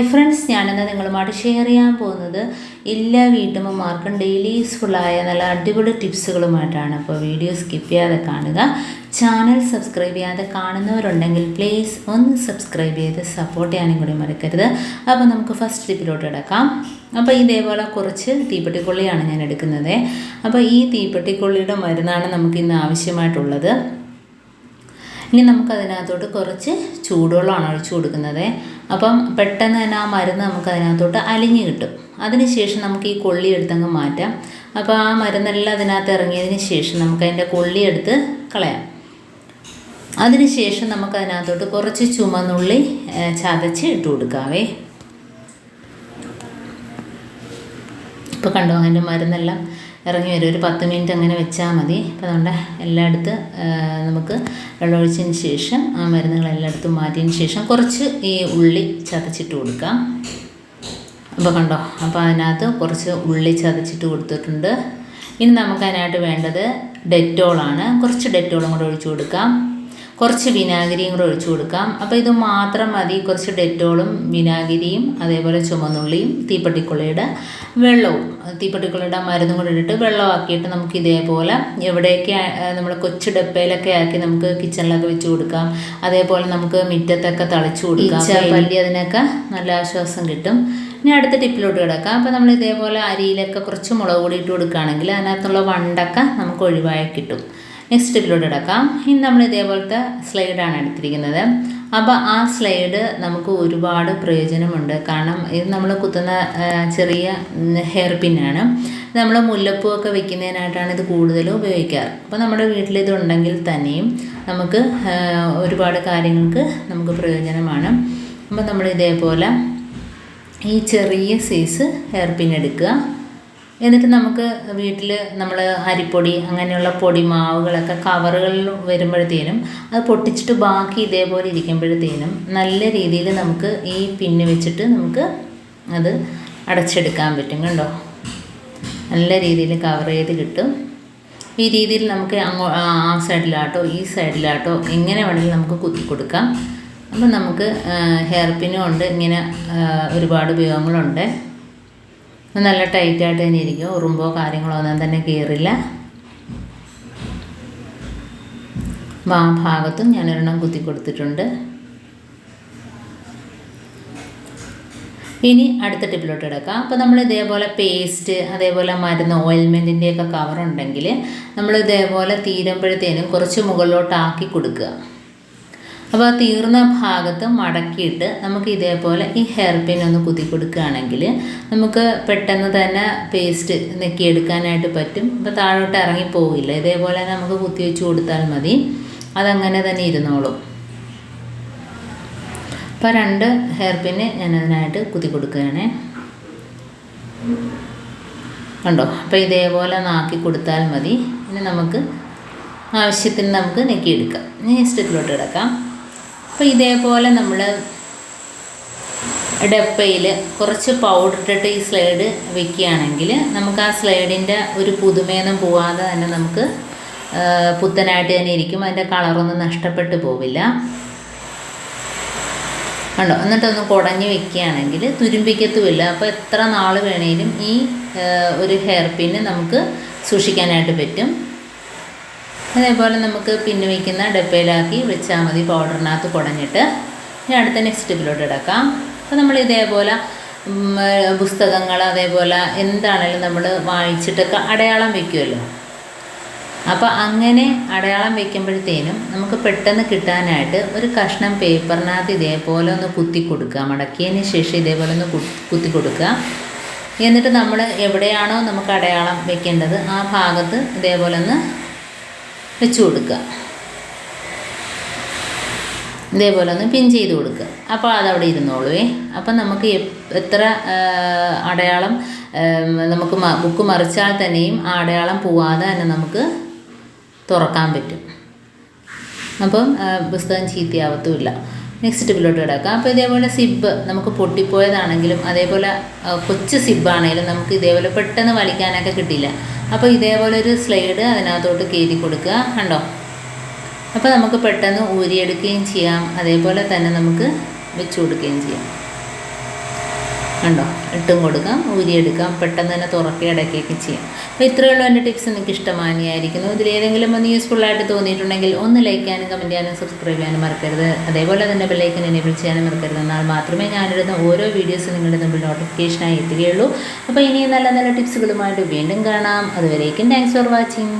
Hi friends ഞാനിന്ന് നിങ്ങളുമായിട്ട് share ചെയ്യാൻ പോകുന്നത് എല്ലാ വീട്ടമ്മമാർക്കും ഡെയിലി യൂസ്ഫുള്ളായ നല്ല അടിപൊളി ടിപ്സുകളുമായിട്ടാണ് അപ്പോൾ വീഡിയോ സ്കിപ്പ് ചെയ്യാതെ കാണുക. ചാനൽ സബ്സ്ക്രൈബ് ചെയ്യാതെ കാണുന്നവരുണ്ടെങ്കിൽ പ്ലീസ് ഒന്ന് സബ്സ്ക്രൈബ് ചെയ്ത് സപ്പോർട്ട് ചെയ്യാനും കൂടി മറക്കരുത്. അപ്പോൾ നമുക്ക് ഫസ്റ്റ് ടിപ്പിലോട്ട് കിടക്കാം. അപ്പോൾ ഇതേപോലെ കുറച്ച് തീപ്പെട്ടിക്കൊള്ളിയാണ് ഞാൻ എടുക്കുന്നത്. അപ്പോൾ ഈ തീപ്പെട്ടിക്കൊള്ളിയുടെ മരുന്നാണ് നമുക്ക് ഇന്ന് ആവശ്യമായിട്ടുള്ളത്. ഇനി നമുക്കതിനകത്തോട്ട് കുറച്ച് ചൂടുവെള്ളമാണ് ഒഴിച്ചു കൊടുക്കുന്നത്. അപ്പം പെട്ടെന്ന് തന്നെ ആ മരുന്ന് നമുക്ക് അതിനകത്തോട്ട് അലിഞ്ഞു കിട്ടും. അതിനുശേഷം നമുക്ക് ഈ കൊള്ളി എടുത്തങ്ങ് മാറ്റാം. അപ്പോൾ ആ മരുന്നെല്ലാം അതിനകത്ത് ഇറങ്ങിയതിന് ശേഷം നമുക്ക് അതിന്റെ കൊള്ളി എടുത്ത് കളയാം. അതിനുശേഷം നമുക്ക് അതിനകത്തോട്ട് കുറച്ച് ചുമന്നുള്ളി ചതച്ച് ഇട്ട് കൊടുക്കാവേ. ഇപ്പോൾ കണ്ടോ അതിന്റെ മരുന്നെല്ലാം ഇറങ്ങി വരും. ഒരു പത്ത് മിനിറ്റ് അങ്ങനെ വെച്ചാൽ മതി. അപ്പോൾ അതുകൊണ്ട് എല്ലായിടത്ത് നമുക്ക് വെള്ളമൊഴിച്ചതിന് ശേഷം ആ മരുന്നുകൾ എല്ലായിടത്തും മാറ്റിയതിന് ശേഷം കുറച്ച് ഈ ഉള്ളി ചതച്ചിട്ട് കൊടുക്കാം. അപ്പോൾ കണ്ടോ? അപ്പോൾ അതിനകത്ത് കുറച്ച് ഉള്ളി ചതച്ചിട്ട് കൊടുത്തിട്ടുണ്ട്. ഇനി നമുക്ക് അതിനായിട്ട് വേണ്ടത് ഡെറ്റോളാണ്. കുറച്ച് ഡെറ്റോളും കൂടെ ഒഴിച്ചു കൊടുക്കാം. കുറച്ച് വിനാഗിരിയും കൂടെ ഒഴിച്ചു കൊടുക്കാം. അപ്പോൾ ഇത് മാത്രം മതി. കുറച്ച് ഡെറ്റോളും വിനാഗിരിയും അതേപോലെ ചുമന്നുള്ളിയും തീപ്പട്ടിക്കുള്ളിയുടെ വെള്ളവും. തീപ്പട്ടിക്കുള്ളിയുടെ മരുന്നും കൂടെ ഇട്ടിട്ട് വെള്ളമാക്കിയിട്ട് നമുക്ക് ഇതേപോലെ എവിടെയൊക്കെ നമ്മൾ കൊച്ചു ഡപ്പയിലൊക്കെ ആക്കി നമുക്ക് കിച്ചണിലൊക്കെ വെച്ച് കൊടുക്കാം. അതേപോലെ നമുക്ക് മുറ്റത്തൊക്കെ തളിച്ചു കൊടുക്കാം. പല്ലി അതിനൊക്കെ നല്ല ആശ്വാസം കിട്ടും. ഇനി അടുത്ത ടിപ്പിലോട്ട് കിടക്കാം. അപ്പോൾ നമ്മൾ ഇതേപോലെ അരിയിലൊക്കെ കുറച്ച് മുളക് പൊടി ഇട്ട് കൊടുക്കുകയാണെങ്കിൽ അതിനകത്തുള്ള വണ്ടൊക്കെ നമുക്ക് ഒഴിവായി കിട്ടും. നെക്സ്റ്റ് സ്റ്റെപ്പിലോട്ട് കിടക്കാം. ഇനി നമ്മൾ ഇതേപോലത്തെ സ്ലൈഡാണ് എടുത്തിരിക്കുന്നത്. അപ്പോൾ ആ സ്ലൈഡ് നമുക്ക് ഒരുപാട് പ്രയോജനമുണ്ട്. കാരണം ഇത് നമ്മൾ കുത്തുന്ന ചെറിയ ഹെയർ പിന്നാണ് നമ്മൾ മുല്ലപ്പൂവൊക്കെ വെക്കുന്നതിനായിട്ടാണ് ഇത് കൂടുതലും ഉപയോഗിക്കാറ്. അപ്പോൾ നമ്മുടെ വീട്ടിൽ ഇത് ഉണ്ടെങ്കിൽ തന്നെയും നമുക്ക് ഒരുപാട് കാര്യങ്ങൾക്ക് നമുക്ക് പ്രയോജനമാണ്. അപ്പോൾ നമ്മൾ ഇതേപോലെ ഈ ചെറിയ സൈസ് ഹെയർ പിൻ എടുക്കുക. എന്നിട്ട് നമുക്ക് വീട്ടിൽ നമ്മൾ അരിപ്പൊടി അങ്ങനെയുള്ള പൊടി മാവുകളൊക്കെ കവറുകളിൽ വരുമ്പോഴത്തേനും അത് പൊട്ടിച്ചിട്ട് ബാക്കി ഇതേപോലെ ഇരിക്കുമ്പോഴത്തേനും നല്ല രീതിയിൽ നമുക്ക് ഈ പിന്ന് വെച്ചിട്ട് നമുക്ക് അത് അടച്ചെടുക്കാൻ പറ്റും കണ്ടോ? നല്ല രീതിയിൽ കവർ ചെയ്ത് കിട്ടും. ഈ രീതിയിൽ നമുക്ക് അങ്ങോ ആ സൈഡിലാട്ടോ ഈ സൈഡിലാട്ടോ എങ്ങനെ വേണമെങ്കിലും നമുക്ക് കുത്തി കൊടുക്കാം. അപ്പം നമുക്ക് ഹെയർ പിന്നും ഉണ്ട് ഇങ്ങനെ ഒരുപാട് ഉപയോഗങ്ങളുണ്ട്. നല്ല ടൈറ്റായിട്ട് തന്നെ ഇരിക്കും. ഉറുമ്പോ കാര്യങ്ങളോ ഒന്നും തന്നെ കയറില്ല ആ ഭാഗത്തും ഞാനൊരെണ്ണം കുത്തി കൊടുത്തിട്ടുണ്ട്. ഇനി അടുത്ത ടിപ്പിലോട്ട് എടുക്കാം അപ്പോൾ നമ്മൾ ഇതേപോലെ പേസ്റ്റ് അതേപോലെ മരുന്ന് ഓയിൽമെന്റിന്റെയൊക്കെ കവറുണ്ടെങ്കിൽ നമ്മൾ ഇതേപോലെ തീരുമ്പോഴത്തേനും കുറച്ച് മുകളിലോട്ടാക്കി കൊടുക്കുക. അപ്പോൾ ആ തീർന്ന ഭാഗത്ത് മടക്കിയിട്ട് നമുക്ക് ഇതേപോലെ ഈ ഹെയർ പിൻ ഒന്ന് കുത്തി കൊടുക്കുകയാണെങ്കിൽ നമുക്ക് പെട്ടെന്ന് തന്നെ പേസ്റ്റ് നെക്കിയെടുക്കാനായിട്ട് പറ്റും. അപ്പോൾ താഴോട്ട് ഇറങ്ങി പോവില്ല. ഇതേപോലെ നമുക്ക് കുത്തി വെച്ച് കൊടുത്താൽ മതി. അതങ്ങനെ തന്നെ ഇരുന്നോളും. അപ്പോൾ രണ്ട് ഹെയർ ഞാൻ അതിനായിട്ട് കുത്തി കൊടുക്കുകയാണേ. കണ്ടോ? അപ്പോൾ ഇതേപോലെ നാക്കി കൊടുത്താൽ മതി. ഇനി നമുക്ക് ആവശ്യത്തിന് നമുക്ക് നെക്കിയെടുക്കാം. ഇനി സ്റ്റെപ്പിലോട്ട് കിടക്കാം. അപ്പോൾ ഇതേപോലെ നമ്മൾ ഡപ്പയിൽ കുറച്ച് പൗഡർ ഇട്ടിട്ട് ഈ സ്ലൈഡ് വെക്കുകയാണെങ്കിൽ നമുക്ക് ആ സ്ലൈഡിന്റെ ഒരു പുതുമയൊന്നും പോവാതെ തന്നെ നമുക്ക് പുത്തനായിട്ട് തന്നെ ഇരിക്കും. അതിന്റെ കളറൊന്നും നഷ്ടപ്പെട്ടു പോവില്ല. കണ്ടോ? എന്നിട്ടൊന്ന് കുടഞ്ഞ് വെക്കുകയാണെങ്കിൽ തുരുമ്പിക്കത്തുമില്ല. അപ്പോൾ എത്ര നാൾ വേണേലും ഈ ഒരു ഹെയർ പിന്ന് നമുക്ക് സൂക്ഷിക്കാനായിട്ട് പറ്റും. അതേപോലെ നമുക്ക് പിന്നെ വയ്ക്കുന്ന ഡപ്പയിലാക്കി വെച്ചാൽ മതി പൗഡറിനകത്ത് കുടഞ്ഞിട്ട്. ഇനി അടുത്ത നെക്സ്റ്റ് ടിപ്പിലോട്ട് ഇടക്കാം അപ്പോൾ നമ്മൾ ഇതേപോലെ പുസ്തകങ്ങൾ അതേപോലെ എന്താണേലും നമ്മൾ വായിച്ചിട്ടൊക്കെ അടയാളം വയ്ക്കുമല്ലോ അപ്പോൾ അങ്ങനെ അടയാളം വയ്ക്കുമ്പോഴത്തേനും നമുക്ക് പെട്ടെന്ന് കിട്ടാനായിട്ട് ഒരു കഷ്ണം പേപ്പറിനകത്ത് ഇതേപോലെ ഒന്ന് കുത്തി കൊടുക്കുക. മടക്കിയതിന് ശേഷം ഇതേപോലെ ഒന്ന് കുത്തി കൊടുക്കുക. എന്നിട്ട് നമ്മൾ എവിടെയാണോ നമുക്ക് അടയാളം വെക്കേണ്ടത് ആ ഭാഗത്ത് ഇതേപോലെ ഒന്ന് വെച്ച് കൊടുക്കുക. ഇതേപോലെ ഒന്ന് പിൻ ചെയ്ത് കൊടുക്കുക. അപ്പോൾ അതവിടെ ഇരുന്നോളുവേ. അപ്പം നമുക്ക് എത്ര അടയാളം നമുക്ക് ബുക്ക് മറിച്ചാൽ തന്നെയും ആ അടയാളം പോവാതെ തന്നെ നമുക്ക് തുറക്കാൻ പറ്റും. അപ്പം പുസ്തകം ചീത്തയാവത്തുമില്ല. നെക്സ്റ്റ് ടിപ്പിലോട്ട് കിടക്കാം. അപ്പോൾ ഇതേപോലെ സിബ് നമുക്ക് പൊട്ടിപ്പോയതാണെങ്കിലും അതേപോലെ കൊച്ചു സിബാണെങ്കിലും നമുക്ക് ഇതേപോലെ പെട്ടെന്ന് വലിക്കാനൊക്കെ കിട്ടില്ല. അപ്പോൾ ഇതേപോലെ ഒരു സ്ലൈഡ് അതിനകത്തോട്ട് കയറ്റി കൊടുക്കുക കണ്ടോ? അപ്പോൾ നമുക്ക് പെട്ടെന്ന് ഊരിയെടുക്കുകയും ചെയ്യാം. അതേപോലെ തന്നെ നമുക്ക് വെച്ച് കൊടുക്കുകയും ചെയ്യാം. കണ്ടോ? ഇട്ടും കൊടുക്കാം ഊരിയെടുക്കാം പെട്ടെന്ന് തന്നെ തുറക്കി അടക്കുകയൊക്കെ ചെയ്യാം. അപ്പോൾ ഇത്രയേ ഉള്ളൂ എന്റെ ടിപ്സ്. നിങ്ങൾക്ക് ഇഷ്ടമാനിയായിരിക്കുന്നു ഇതിലേതെങ്കിലും ഒന്ന് യൂസ്ഫുള്ളായിട്ട് തോന്നിയിട്ടുണ്ടെങ്കിൽ ഒന്ന് ലൈക്ക് ചെയ്യാനും കമന്റ് ചെയ്യാനും സബ്സ്ക്രൈബ് ചെയ്യാനും മറക്കരുത്. അതേപോലെ തന്നെ ബെല്ലൈക്കൻ എനേബിൾ ചെയ്യാനും മറക്കരുത്. എന്നാൽ മാത്രമേ ഞാനിടുന്ന ഓരോ വീഡിയോസും നിങ്ങളുടെ മുമ്പിൽ നോട്ടിഫിക്കേഷനായി എത്തുകയുള്ളൂ. അപ്പോൾ ഇനിയും നല്ല നല്ല ടിപ്സുകളുമായിട്ട് വീണ്ടും കാണാം. അതുവരേക്കും താങ്ക്സ് ഫോർ വാച്ചിങ്